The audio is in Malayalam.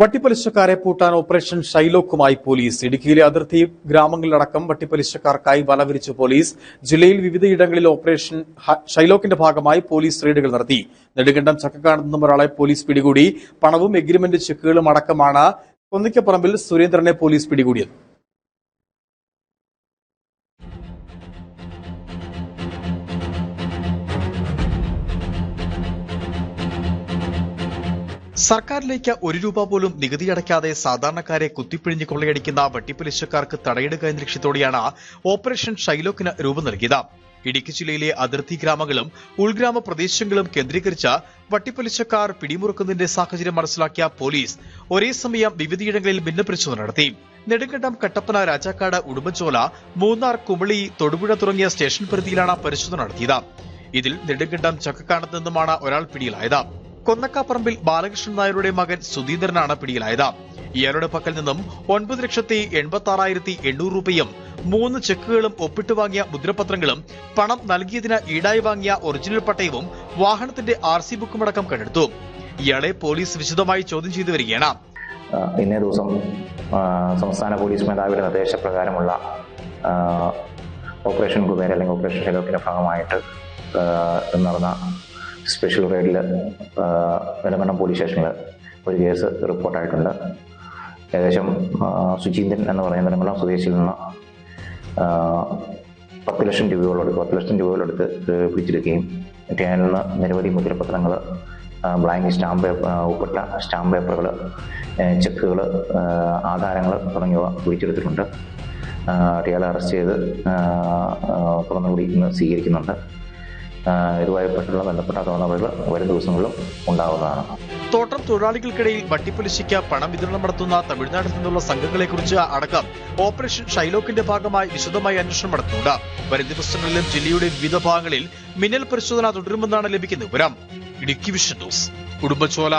വട്ടിപ്പലിശക്കാരെ പൂട്ടാൻ ഓപ്പറേഷൻ ഷൈലോക്കുമായി പോലീസ്. ഇടുക്കിയിലെ അതിർത്തി ഗ്രാമങ്ങളിലടക്കം വട്ടിപ്പലിശക്കാർക്കായി വലവിരിച്ചു പോലീസ് ജില്ലയിൽ വിവിധയിടങ്ങളിൽ ഓപ്പറേഷൻ ഷൈലോക്കിന്റെ ഭാഗമായി പോലീസ് റെയ്ഡുകൾ നടത്തി. നെടുങ്കണ്ടം ചക്കക്കാട് നിന്നും ഒരാളെ പോലീസ് പിടികൂടി. പണവും എഗ്രിമെന്റ് ചെക്കുകളും അടക്കമാണ് കൊന്നിക്കപ്പറമ്പിൽ സുരേന്ദ്രനെ പോലീസ് പിടികൂടിയത്. സർക്കാരിലേക്ക് ഒരു രൂപ പോലും നികുതി അടയ്ക്കാതെ സാധാരണക്കാരെ കുത്തിപ്പിഴിഞ്ഞ് കൊള്ളയടിക്കുന്ന വട്ടിപ്പലിശക്കാർക്ക് തടയിടുക എന്ന ലക്ഷ്യത്തോടെയാണ് ഓപ്പറേഷൻ ഷൈലോക്കിന് രൂപം നൽകിയത്. ഇടുക്കി ജില്ലയിലെ അതിർത്തി ഗ്രാമങ്ങളും ഉൾഗ്രാമ പ്രദേശങ്ങളും കേന്ദ്രീകരിച്ച് വട്ടിപ്പലിശക്കാർ പിടിമുറുക്കുന്നതിന്റെ സാഹചര്യം മനസ്സിലാക്കിയ പോലീസ് ഒരേ സമയം വിവിധയിടങ്ങളിൽ ഭിന്നപരിശോധന നടത്തി. നെടുങ്കണ്ടം കട്ടപ്പന രാജാക്കാട് ഉടുമ്പൻചോല മൂന്നാർ കുമളി തൊടുപുഴ തുടങ്ങിയ സ്റ്റേഷൻ പരിധിയിലാണ് പരിശോധന നടത്തിയത്. ഇതിൽ നെടുങ്കണ്ടം ചക്കക്കാണത്ത് നിന്നുമാണ് ഒരാൾ പിടിയിലായത്. കൊന്നക്കാപ്പറമ്പിൽ ബാലകൃഷ്ണൻ നായരുടെ മകൻ സുധീന്ദ്രനാണ് പിടിയിലായത്. ഇയാളുടെ പക്കൽ നിന്നും ഒൻപത് ലക്ഷത്തി എൺപത്തി ആറായിരത്തി എണ്ണൂറ് രൂപയും മൂന്ന് ചെക്കുകളും ഒപ്പിട്ടു വാങ്ങിയ മുദ്രപത്രങ്ങളും പണം നൽകിയതിന് ഈടായി വാങ്ങിയ ഒറിജിനൽ പട്ടയവും വാഹനത്തിന്റെ ആർ സി ബുക്കും അടക്കം കണ്ടെടുത്തു. ഇയാളെ പോലീസ് വിശദമായി ചോദ്യം ചെയ്തു വരികയാണ്. ഇന്നേ ദിവസം സംസ്ഥാന പോലീസ് മേധാവിയുടെ നിർദ്ദേശപ്രകാരമുള്ള ഓപ്പറേഷൻ കുബേര അല്ലെങ്കിൽ ഓപ്പറേഷൻ ഭാഗമായിട്ട് നടന്ന സ്പെഷ്യൽ റെയ്ഡിൽ നെടുങ്കണ്ടം പോലീസ് സ്റ്റേഷനിൽ ഒരു കേസ് റിപ്പോർട്ടായിട്ടുണ്ട് ഏകദേശം സുചീന്ദ്രൻ എന്ന് പറയുന്ന നെടുങ്കണ്ടം സ്വദേശിയിൽ നിന്ന് പത്ത് ലക്ഷം രൂപയോളം പത്ത് ലക്ഷം രൂപയോളെടുത്ത് പിടിച്ചെടുക്കുകയും ട്രെയിനിൽ നിന്ന് നിരവധി മുദ്രപത്രങ്ങൾ ബ്ലാങ്ക് സ്റ്റാമ്പ് പേപ്പർ ഉൾപ്പെട്ട സ്റ്റാമ്പ് പേപ്പറുകൾ ചെക്കുകൾ ആധാരങ്ങൾ തുടങ്ങിയവ പിടിച്ചെടുത്തിട്ടുണ്ട്. ഇയാളെ അറസ്റ്റ് ചെയ്ത് തുറന്നുകൂടി ഇന്ന് സ്വീകരിക്കുന്നുണ്ട്. ഇതുമായി പെട്ടുള്ള ബന്ധപ്പെട്ട തുടർന്നുകൾ വരും ദിവസങ്ങളിലും ഉണ്ടാവുന്നതാണ്. തോട്ടം തൊഴിലാളികൾക്കിടയിൽ വട്ടിപ്പലിശയ്ക്ക് പണം വിതരണം നടത്തുന്ന തമിഴ്നാട്ടിൽ നിന്നുള്ള സംഘങ്ങളെക്കുറിച്ച് അടക്കം ഓപ്പറേഷൻ ഷൈലോക്കിന്റെ ഭാഗമായി വിശദമായി അന്വേഷണം നടത്തുന്നുണ്ട്. വരും ദിവസങ്ങളിലും ജില്ലയുടെ വിവിധ ഭാഗങ്ങളിൽ മിന്നൽ പരിശോധന തുടരുമെന്നാണ് ലഭിക്കുന്ന വിവരം. Idukki vision news. ഉടുമ്പച്ചോല